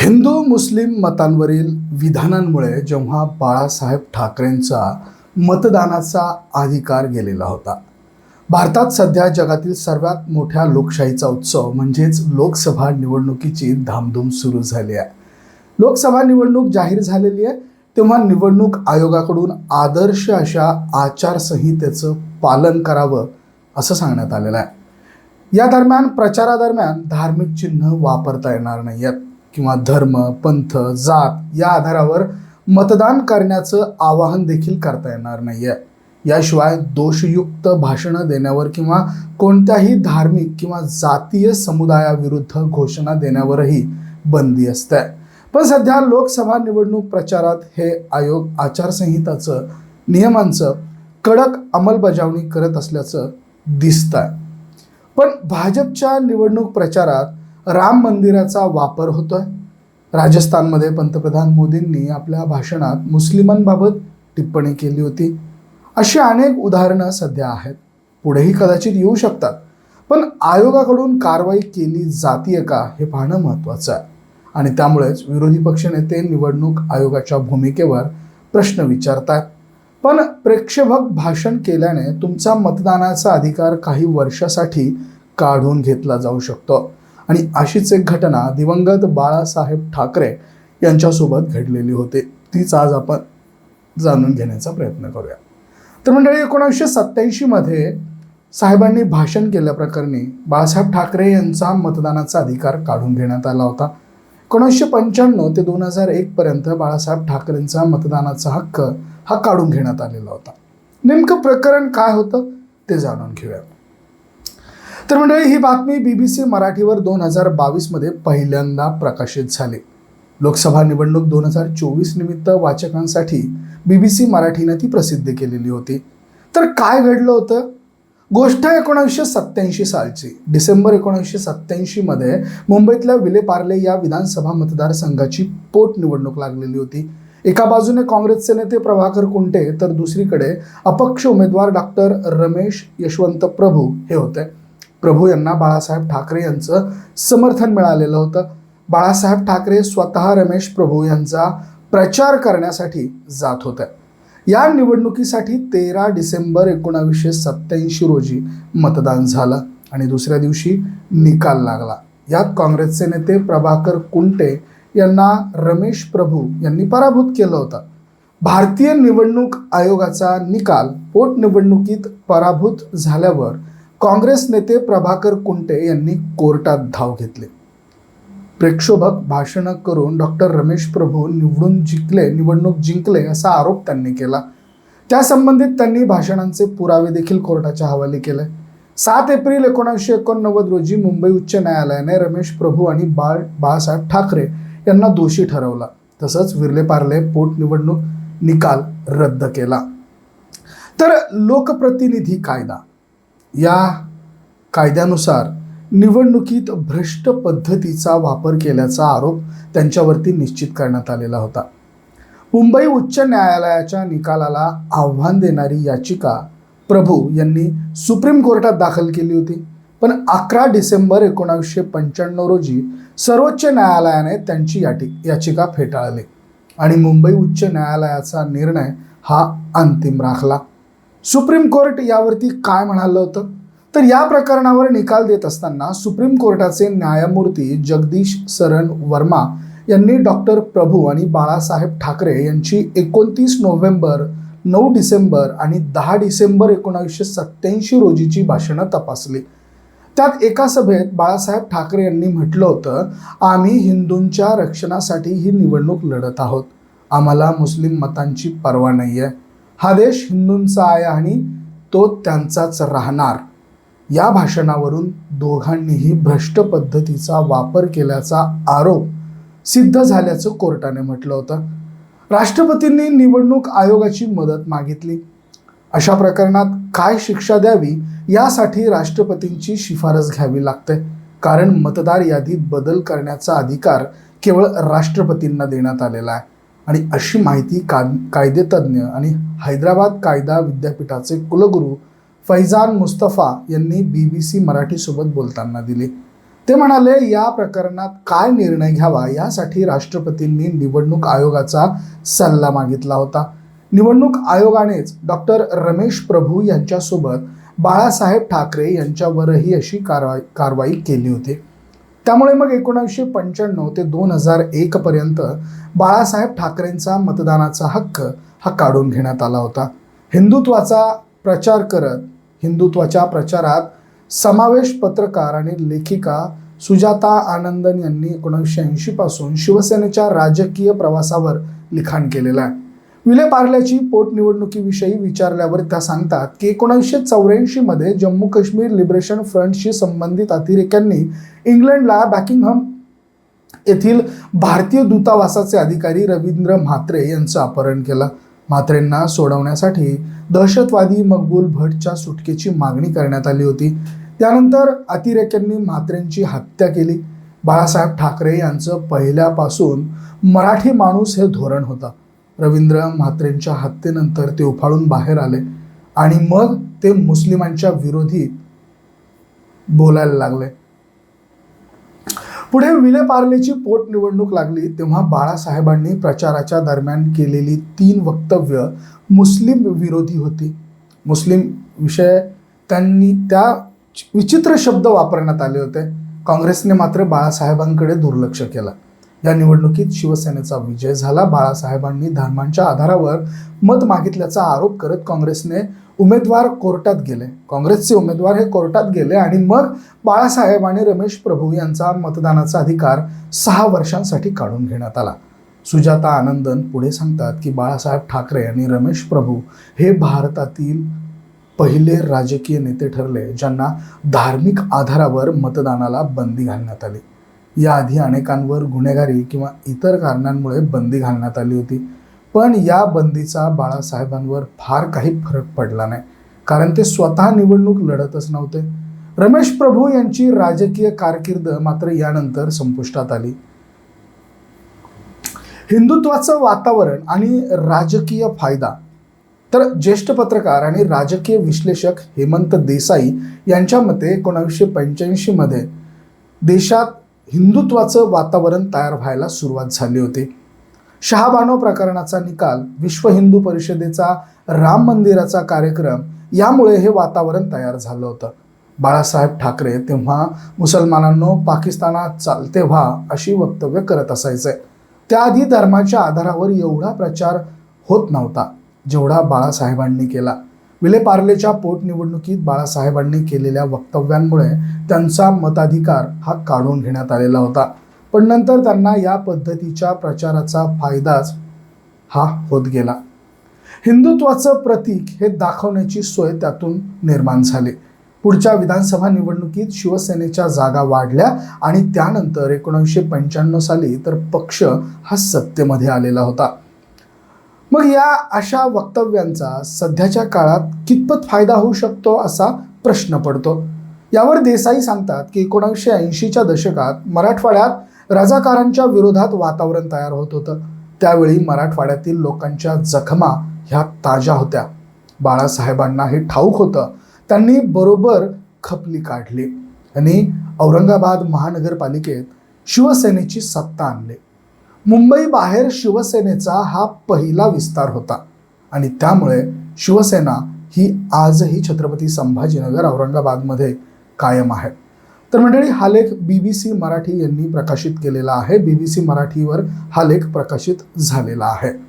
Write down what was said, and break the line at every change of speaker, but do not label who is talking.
हिंदू मुस्लिम मतांवरील विधानांमुळे जेव्हा बाळासाहेब ठाकरेंचा मतदानाचा अधिकार गेलेला होता. भारतात सध्या जगातील सर्वात मोठ्या लोकशाहीचा उत्सव म्हणजेच लोकसभा निवडणुकीची धामधूम सुरू झाली आहे. लोकसभा निवडणूक जाहीर झालेली आहे तेव्हा निवडणूक आयोगाकडून आदर्श अशा आचारसंहितेचं पालन करावं असं सांगण्यात आलेलं आहे. या दरम्यान प्रचारादरम्यान धार्मिक चिन्ह वापरता येणार नाही आहेत किंवा धर्म पंथ जात या आधारावर मतदान करण्याचं आवाहन देखील करता येणार नाही आहे याशिवाय दोषयुक्त भाषणं देण्यावर किंवा कोणत्याही धार्मिक किंवा जातीय समुदायाविरुद्ध घोषणा देण्यावरही बंदी असते. पण सध्या लोकसभा निवडणूक प्रचारात हे आयोग आचारसंहिताचं नियमांचं कडक अंमलबजावणी करत असल्याचं दिसत आहे पण भाजपच्या निवडणूक प्रचारात राम मंदिराचा वापर होतोय. राजस्थानमध्ये पंतप्रधान मोदींनी आपल्या भाषणात मुस्लिमांबाबत टिप्पणी केली होती. अशी अनेक उदाहरणं सध्या आहेत. पुढेही कदाचित येऊ शकतात. पण आयोगाकडून कारवाई केली जातीय का हे पाहणं महत्त्वाचं आहे. आणि त्यामुळेच विरोधी पक्षनेते निवडणूक आयोगाच्या भूमिकेवर प्रश्न विचारतात पण प्रेक्षभक भाषण केल्याने तुमचा मतदानाचा अधिकार काही वर्षासाठी काढून घेतला जाऊ शकतो. आणि अशीच एक घटना दिवंगत बाळासाहेब ठाकरे यांच्यासोबत घडलेली होती. तीच आज आपण जाणून घेण्याचा प्रयत्न करूया. तर मंडळी एकोणीसशे सत्त्याऐंशीमध्ये साहेबांनी भाषण केल्याप्रकरणी बाळासाहेब ठाकरे यांचा मतदानाचा अधिकार काढून घेण्यात आला होता. एकोणीसशे पंच्याण्णव ते दोन हजार एकपर्यंत बाळासाहेब ठाकरेंचा मतदानाचा हक्क हा काढून घेण्यात आलेला होता. नेमकं प्रकरण काय होतं ते जाणून घेऊया. तर मंडळी ही बातमी बी बी सी मराठीवर दोन हजार बावीसमध्ये पहिल्यांदा प्रकाशित झाली. लोकसभा निवडणूक दोन हजार चोवीस निमित्त वाचकांसाठी बी बी सी मराठीनं ती प्रसिद्ध केलेली होती. तर काय घडलं होतं? गोष्ट एकोणीसशे सत्याऐंशी सालची. डिसेंबर एकोणीसशे सत्याऐंशीमध्ये मुंबईतल्या विलेपार्ले या विधानसभा मतदारसंघाची पोटनिवडणूक लागलेली होती. एका बाजूने काँग्रेसचे नेते प्रभाकर कुंटे तर दुसरीकडे अपक्ष उमेदवार डॉक्टर रमेश यशवंत प्रभू हे होते. प्रभू यांना बाळासाहेब ठाकरे यांचं समर्थन मिळालेलं होतं. बाळासाहेब ठाकरे स्वतः रमेश प्रभू यांचा प्रचार करण्यासाठी जात होते. या निवडणुकीसाठी तेरा डिसेंबर एकोणावीसशे सत्याऐंशी रोजी मतदान झालं आणि दुसऱ्या दिवशी निकाल लागला. यात काँग्रेसचे नेते प्रभाकर कुंटे यांना रमेश प्रभू यांनी पराभूत केलं होतं. भारतीय निवडणूक आयोगाचा निकाल पोटनिवडणुकीत पराभूत झाल्यावर काँग्रेस नेते प्रभाकर कुंटे यांनी कोर्टात धाव घेतली. प्रेक्षोभक भाषणं करून डॉक्टर रमेश प्रभू निवडून जिंकले निवडणूक जिंकले असा आरोप त्यांनी केला. त्यासंबंधित त्यांनी भाषणांचे पुरावे देखील कोर्टाच्या हवाले केले. सात एप्रिल एकोणीसशे एकोणनव्वद रोजी मुंबई उच्च न्यायालयाने रमेश प्रभू आणि बाळ बाळासाहेब ठाकरे यांना दोषी ठरवला. तसंच विर्ले पार्ले पोटनिवडणूक निकाल रद्द केला. तर लोकप्रतिनिधी कायदा. या कायद्यानुसार निवडणुकीत भ्रष्ट पद्धतीचा वापर केल्याचा आरोप त्यांच्यावरती निश्चित करण्यात आलेला होता. मुंबई उच्च न्यायालयाच्या निकालाला आव्हान देणारी याचिका प्रभू यांनी सुप्रीम कोर्टात दाखल केली होती. पण अकरा डिसेंबर एकोणावीसशे पंच्याण्णव रोजी सर्वोच्च न्यायालयाने त्यांची याटी याचिका फेटाळली आणि मुंबई उच्च न्यायालयाचा निर्णय हा अंतिम राखला. सुप्रीम कोर्ट यावरती काय म्हणालं होतं? तर या प्रकरणावर निकाल देत असताना सुप्रीम कोर्टाचे न्यायमूर्ती जगदीश सरण वर्मा यांनी डॉक्टर प्रभू आणि बाळासाहेब ठाकरे यांची एकोणतीस नोव्हेंबर नऊ डिसेंबर आणि दहा डिसेंबर एकोणावीसशे सत्याऐंशी रोजीची भाषणं तपासली. त्यात एका सभेत बाळासाहेब ठाकरे यांनी म्हटलं होतं आम्ही हिंदूंच्या रक्षणासाठी ही निवडणूक लढत आहोत. आम्हाला मुस्लिम मतांची पर्वा नाही आहे हा देश हिंदूंचा आहे आणि तो त्यांचाच राहणार. या भाषणावरून दोघांनीही भ्रष्ट पद्धतीचा वापर केल्याचा आरोप सिद्ध झाल्याचं कोर्टाने म्हटलं होतं. राष्ट्रपतींनी निवडणूक आयोगाची मदत मागितली. अशा प्रकरणात काय शिक्षा द्यावी यासाठी राष्ट्रपतींची शिफारस घ्यावी लागते. कारण मतदार यादीत बदल करण्याचा अधिकार केवळ राष्ट्रपतींना देण्यात आलेला आहे. आणि अशी माहिती का कायदेतज्ञ आणि हैदराबाद कायदा विद्यापीठाचे कुलगुरू फैजान मुस्तफा यांनी बी बी सी मराठीसोबत बोलताना दिली. ते म्हणाले या प्रकरणात काय निर्णय घ्यावा यासाठी राष्ट्रपतींनी निवडणूक आयोगाचा सल्ला मागितला होता. निवडणूक आयोगानेच डॉक्टर रमेश प्रभू यांच्यासोबत बाळासाहेब ठाकरे यांच्यावरही अशी कारवाई कारवाई केली होती. त्यामुळे मग एकोणीसशे पंच्याण्णव ते दोन हजार एकपर्यंत बाळासाहेब ठाकरेंचा मतदानाचा हक्क हा काढून घेण्यात आला होता. हिंदुत्वाचा प्रचार करत हिंदुत्वाच्या प्रचारात समावेश पत्रकार आणि लेखिका सुजाता आनंदन यांनी एकोणीसशे ऐंशीपासून शिवसेनेच्या राजकीय प्रवासावर लिखाण केलेलं आहे. विले पार्ल्याची पोटनिवडणुकीविषयी विचारल्यावर त्या सांगतात की एकोणीसशे चौऱ्याऐंशीमध्ये जम्मू काश्मीर लिबरेशन फ्रंटशी संबंधित अतिरेक्यांनी इंग्लंडला बॅकिंगहम येथील भारतीय दूतावासाचे अधिकारी रवींद्र म्हात्रे यांचं अपहरण केलं. म्हात्रेंना सोडवण्यासाठी दहशतवादी मकबूल भटच्या सुटकेची मागणी करण्यात आली होती. त्यानंतर अतिरेक्यांनी म्हात्रेंची हत्या केली. बाळासाहेब ठाकरे यांचं पहिल्यापासून मराठी माणूस हे धोरण होतं. रवींद्र म्हात्रेंच्या हत्येनंतर ते उफाळून बाहेर आले आणि मग ते मुस्लिमांच्या विरोधी बोलायला लागले. पुढे विलेपार्लेची पोटनिवडणूक लागली तेव्हा बाळासाहेबांनी प्रचाराच्या दरम्यान केलेली तीन वक्तव्य मुस्लिम विरोधी होती. मुस्लिम विषय त्यांनी त्या विचित्र शब्द वापरण्यात आले होते. काँग्रेसने मात्र बाळासाहेबांकडे दुर्लक्ष केलं. या निवडणुकीत शिवसेनेचा विजय झाला. बाळासाहेबांनी धर्मांच्या आधारावर मत मागितल्याचा आरोप करत काँग्रेसने उमेदवार कोर्टात गेले. काँग्रेसचे उमेदवार हे कोर्टात गेले आणि मग बाळासाहेब आणि रमेश प्रभू यांचा मतदानाचा अधिकार सहा वर्षांसाठी काढून घेण्यात आला. सुजाता आनंदन पुढे सांगतात की बाळासाहेब ठाकरे आणि रमेश प्रभू हे भारतातील पहिले राजकीय नेते ठरले ज्यांना धार्मिक आधारावर मतदानाला बंदी घालण्यात आली. याआधी अनेकांवर गुन्हेगारी किंवा इतर कारणांमुळे बंदी घालण्यात आली होती. पण या बंदीचा बाळासाहेबांवर फार काही फरक पडला नाही. कारण ते स्वतः निवडणूक लढतच नव्हते. रमेश प्रभू यांची राजकीय कारकीर्द मात्र यानंतर संपुष्टात आली. हिंदुत्वाचं वातावरण आणि राजकीय फायदा. तर ज्येष्ठ पत्रकार आणि राजकीय विश्लेषक हेमंत देसाई यांच्या मते एकोणावीसशे पंच्याऐंशीमध्ये देशात हिंदुत्वाचं वातावरण तयार व्हायला सुरुवात झाली होती. शहाबानो प्रकरणाचा निकाल विश्व हिंदू परिषदेचा राम मंदिराचा कार्यक्रम यामुळे हे वातावरण तयार झालं होतं. बाळासाहेब ठाकरे तेव्हा मुसलमानांनो पाकिस्तानात चालते व्हा अशी वक्तव्य करत असायचे. त्याआधी धर्माच्या आधारावर एवढा प्रचार होत नव्हता जेवढा बाळासाहेबांनी केला. विलेपार्लेच्या पोटनिवडणुकीत बाळासाहेबांनी केलेल्या वक्तव्यांमुळे त्यांचा मताधिकार हा काढून घेण्यात आलेला होता. पण नंतर त्यांना या पद्धतीच्या प्रचाराचा फायदाच हा होत गेला. हिंदुत्वाचं प्रतीक हे दाखवण्याची सोय त्यातून निर्माण झाली. पुढच्या विधानसभा निवडणुकीत शिवसेनेच्या जागा वाढल्या आणि त्यानंतर एकोणीसशे पंच्याण्णव साली तर पक्ष हा सत्तेमध्ये आलेला होता. मग या अशा वक्तव्यांचा सध्याच्या काळात कितपत फायदा होऊ शकतो असा प्रश्न पडतो. यावर देसाई सांगतात की एकोणीसशे ऐंशीच्या दशकात मराठवाड्यात राजाकारांच्या विरोधात वातावरण तयार होत होतं. त्यावेळी मराठवाड्यातील लोकांच्या जखमा ह्या ताज्या होत्या. बाळासाहेबांना हे ठाऊक होतं. त्यांनी बरोबर खपली काढली आणि औरंगाबाद महानगरपालिकेत शिवसेनेची सत्ता आणली. मुंबई बाहेर शिवसेनेचा हा पहिला विस्तार होता. आणि त्यामुळे शिवसेना ही आजही छत्रपती संभाजीनगर औरंगाबादमध्ये कायम आहे. तर मंडळी हा लेख बी बी सी मराठी यांनी प्रकाशित केलेला आहे. बी बी सी मराठीवर हा लेख प्रकाशित झालेला आहे.